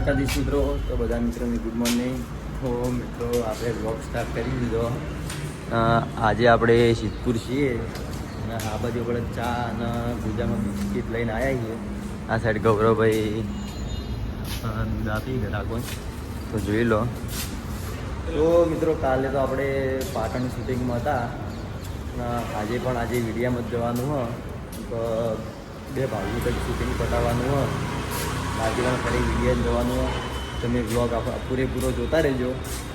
દ્વારકાધીશ મિત્રો, તો બધા મિત્રોને ગુડ મોર્નિંગ તો મિત્રો, આપણે બ્લોગ સ્ટાર્ટ કરી દીધો. આજે આપણે સિદ્ધપુર છીએ. અને આ બાજુ આપણે ચા અને ભૂજામાં બિસ્કીટ લઈને આવ્યા છીએ. આ સાઈડ ગૌરવભાઈ દૂધ આપી ગ્રાહકો તો જોઈ લો. તો મિત્રો, કાલે તો આપણે પાટણ શૂટિંગમાં હતા. આજે પણ આજે વિડીયામાં જ જવાનું હો. તો બે ભાઈઓ કંઈક શૂટિંગ પટાવવાનું હોય પણ ફરી વીડિયો જવાનું. તમે બ્લોગ પૂરેપૂરો જોતા રહેજો.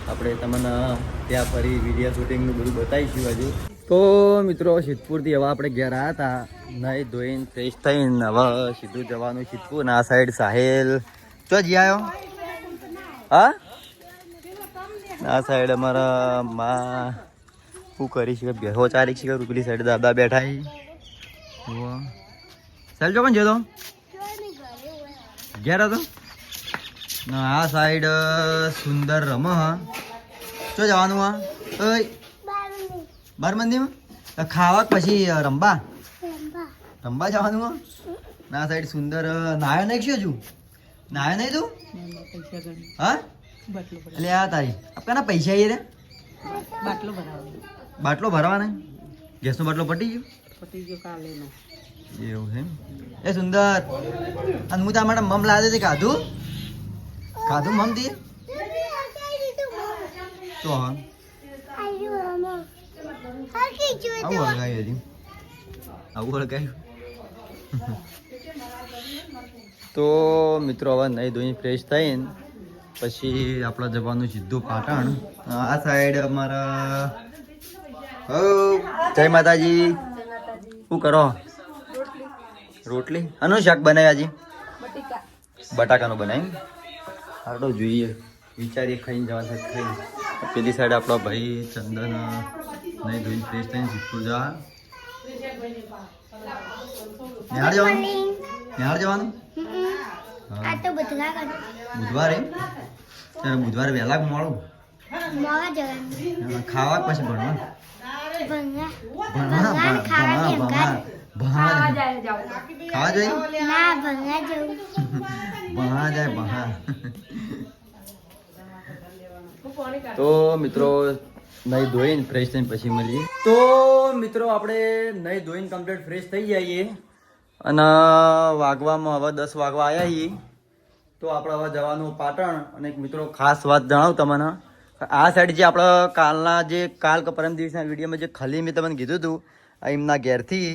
આપણે તમને ત્યાં ફરી વીડિયો શૂટિંગનું બધું બતાવીશું હજુ. તો મિત્રો, સિદ્ધપુરથી હવે આપણે ઘેર આવ્યા હતા. નહીં ધોઈને ફ્રેશ થઈને હવે સીધું જવાનું સિદ્ધપુર આ સાઈડ સાહેલ. ચો જી આવ્યો હા? આ સાઈડ અમારા મા શું કરી છે બેહો ચારી છે રૂપલી સાઈડ દાદા બેઠા જો પણ જતો? ઘેર હતો? ને આ સાઈડ સુંદર રમ હા શું જવાનું હા ઓય બાર મંદિરમાં? ખાવા પછી રમવા રમવા જવાનું હા ના સાઈડ સુંદર નાયો નહીં શું હજુ નાયો નહીં તું? હા? એટલે આ તારી. આપણા પૈસા આવી રે બાટલો ભરાવો. બાટલો ભરવાના? ગેસનો બાટલો પટી ગયો? પટી ગયો કાલે એવું છે? એ સુંદર. અને હું તારા માટે મમ લાદે છે કાધું કાધું મમ દી તો આવું હળગાવી હજી આવું હળગાવ્યું. તો મિત્રો, હવે નહીં ધોઈને ફ્રેશ થઈને પછી આપણે જવાનું સીધું પાટણ. આ સાઈડ અમારા જય માતાજી. શું કરો? રોટલી? આનું શાક બનાવ્યા આજે? બટાકાનું બનાવ્યું આપણે જોઈએ. વિચારીએ ખાઈને જવા સાથે ખાઈ. પેલી સાઈડ આપણો ભાઈ ચંદન નહીં ધોઈને ફ્રેશ થઈને સિદ્ધપુર જવા નિહાળ જવાનું? નિહાળ જવાનું? બુધવારે ત્યારે બુધવારે વહેલા મોડું ખાવા પછી ભણવા? ભણવા. ભણવા ભણવા કાઢ? ભણવા ખાવા જોઈએ ના ભંગા જવું ભણા જાય ભણા તો મિત્રો નહીં ધોઈને ફ્રેશ થઈને પછી મળીએ. તો મિત્રો આપણે નહીં ધોઈને કમ્પ્લીટ ફ્રેશ થઈ જઈએ. અને વાગવામાં હવે દસ વાગવા આવ્યા છીએ. તો આપણે હવે જવાનું પાટણ. અને એક મિત્રો ખાસ વાત જણાવું તમને. આ સાઈડ જે આપણે કાલના જે કાલ કે પરમ દિવસના વિડીયોમાં જે ખાલી મેં તમને કીધું હતું એમના ઘેરથી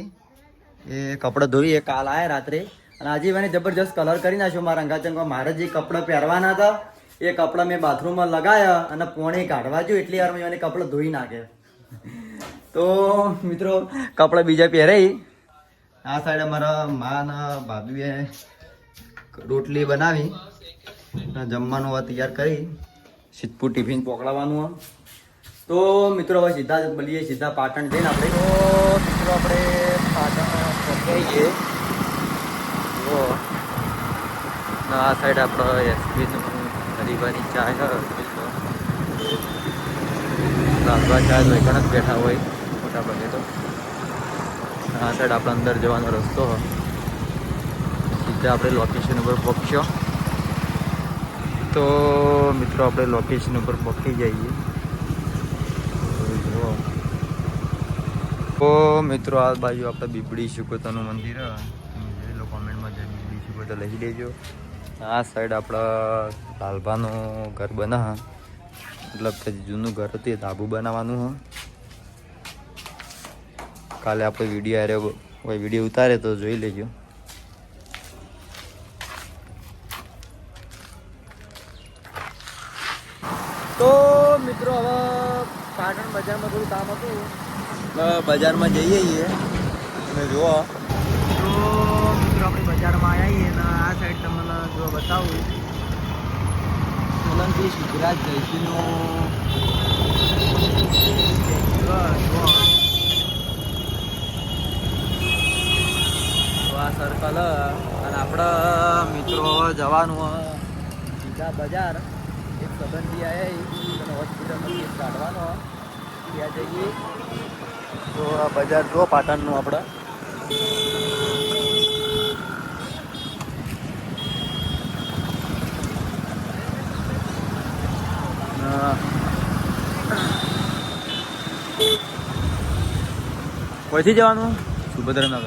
એ કપડાં ધોઈ, એ કાલ આવ્યા રાત્રે. અને આજે મને જબરજસ્ત કલર કરી નાખ્યો મારા અંગાચંગમાં મારે જે કપડાં પહેરવાના હતા, એ કપડાં મેં બાથરૂમમાં લગાયા અને પોણી કાઢવા જો એટલી વારમાં મને કપડાં ધોઈ નાખે તો મિત્રો, કપડાં બીજા પહેરાઈ આ સાઈડ અમારા મા ને ભાભીએ રોટલી બનાવી. જમવાનું તૈયાર કરી. સિદ્ધપુર ટિફિન પકડાવવાનું તો મિત્રો, હવે સીધા મળીએ, સીધા પાટણ જઈને આપણે. તો મિત્રો, આપણે પાટણ પહોંચાઈ ગઈએ જો આ સાઈડ આપણો એસપીનું ગરીબાની ચા છે. રાંધવા ચા તો એકણ જ બેઠા હોય, મોટા ભાગે તો. આ સાઈડ આપણે અંદર જવાનો રસ્તો સીધા આપણે લોકેશન ઉપર પહોંચ્યો. તો મિત્રો, આપણે લોકેશન ઉપર પહોંચી જઈએ જુઓ. તો મિત્રો, આ બાજુ આપણે બીબડી શુકોતાનું મંદિર જોઈ કોમેન્ટમાં જઈને બીબડી શુકોતા લખી દેજો. આ સાઈડ આપણા લાલભાનું ઘર બના મતલબ કે જૂનું ઘર હતું, એ ધાબુ બનાવવાનું હ. કાલે આપણે વીડિયો આરે કોઈ વીડિયો ઉતારે તો જોઈ લેજો. તો મિત્રો, હવે પાટણ બજારમાં થોડું કામ હતું. બજારમાં જઈએ છીએ. તમે જુઓ. મિત્રો આપણે બજારમાં આવ્યા અને આ સાઈડ તમને જો બતાવું. સોલંકી સિદ્ધરાજ જયસિંહનું જુઓ, જુઓ. તો આ સર્કલ અને આપણા મિત્રો જવાનું સીધા બજાર. એક સંબંધી અને હોસ્પિટલમાં કેસ કાઢવાનો ત્યાં જઈએ. તો આ બજાર જો પાટણનું આપણે. કોઈથી જવાનું? સુભદ્રનગર.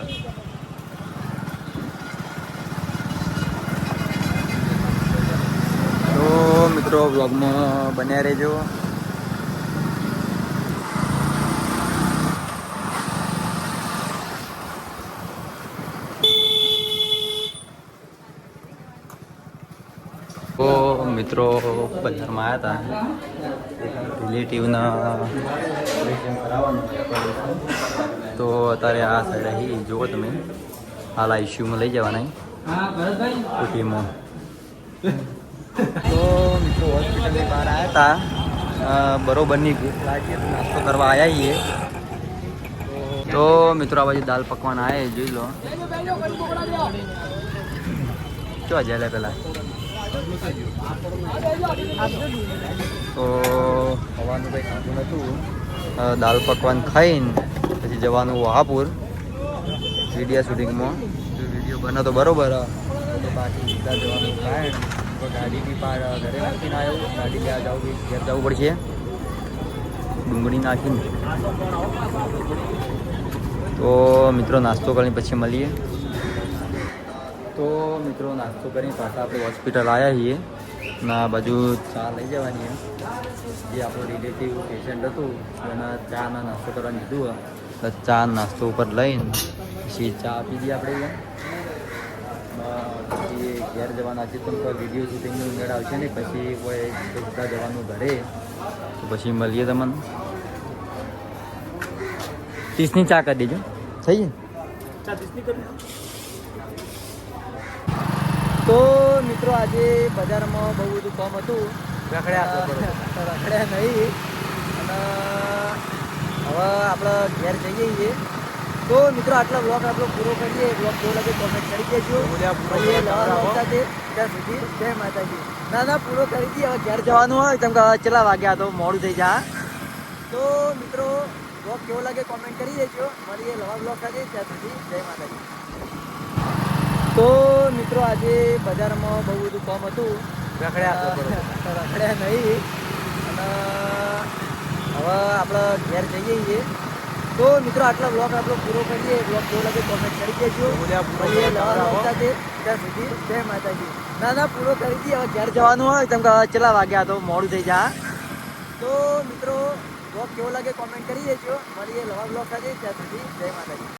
તો મિત્રો બ્લોગમાં બન્યા રહેજો તો મિત્રો બજારમાં આવ્યા હતા રિલેટિવના તો અત્યારે આ સાઈડ અહીં જુઓ તમે. હાલ આ ઇસ્યુમાં લઈ જવાના ઓટીમાં તો મિત્રો હોસ્પિટલની બહાર આવ્યા હતા બરોબરની ભૂખ લાગી નાસ્તો કરવા આવ્યા છીએ. તો મિત્રો આ બાજુ દાલ પકવાન આવે જોઈ લો. ચો જાય પેલા? તો ખાવાનું કંઈ ખાતું નહોતું દાલ પકવાન ખાઈને પછી જવાનું વહાપુર, વિડીયા શૂટિંગમાં. વીડિયો બને તો બરોબર બાકી સીધા જવાનું કારણ તો ગાડી બી પાર ઘરે નાખીને આવ્યો ગાડી ત્યાં જવું બી, ઘેર જવું પડશે. ડુંગળી નાખીને. તો મિત્રો, નાસ્તો કરીને પછી મળીએ. તો મિત્રો, નાસ્તો કરીને પાછા આપણે હોસ્પિટલ આવ્યા છીએ. ના બાજુ ચા લઈ જવાની એમ. જે આપણું રિલેટિવ પેશન્ટ હતું. એના ચાના નાસ્તો કરવાનું કીધું તો ચા નાસ્તો ઉપર લઈને પછી ચા આપી દઈએ આપણે પછી ઘેર જવાના છે પણ કોઈ વીડિયો શૂટિંગનું ઉમેર આવશે ને પછી કોઈ બધા જવાનું ઘરે. તો પછી મળીએ તમને. ત્રીસની ચા કરી દેજો. થઈ જાય તો મિત્રો આજે બજારમાં બહુ બધું કામ હતું. રખડ્યા રખડ્યા નહીં. અને હવે આપણે ઘેર જઈએ છીએ. તો મિત્રો આટલા બ્લોગ આપણો પૂરો કરીએ. બ્લોગ કેવો લાગે કોમેન્ટ કરી દેજો. સાથે ત્યાં સુધી જય માતાજી. ના ના પૂરો કરી દઈએ. હવે ઘેર જવાનું હોય તેમ કે કેટલા વાગ્યા તો મોડું થઈ જા તો મિત્રો બ્લોગ કેવો લાગે કોમેન્ટ કરી દેજો. મળીએ નવા બ્લોગ સાથે. ત્યાં સુધી જય માતાજી. તો મિત્રો આજે બજારમાં બહુ બધું કામ હતું. રખડ્યા રખડ્યા નહીં. અને હવે આપણે ઘેર જઈએ છીએ. તો મિત્રો આટલો બ્લોગ આપણો પૂરો કરીએ. બ્લોગ કેવો લાગે કોમેન્ટ કરી દેજો. મળીએ નવા સાથે ત્યાં સુધી જય માતાજી. ના ના પૂરો કરી દઈએ. હવે ઘેર જવાનું હોય તેમ કે હવે વાગ્યા તો મોડું થઈ જા તો મિત્રો બ્લોગ કેવો લાગે કોમેન્ટ કરી દેજો. મળીએ નવા બ્લોગ સાથે. ત્યાં સુધી જય માતાજી.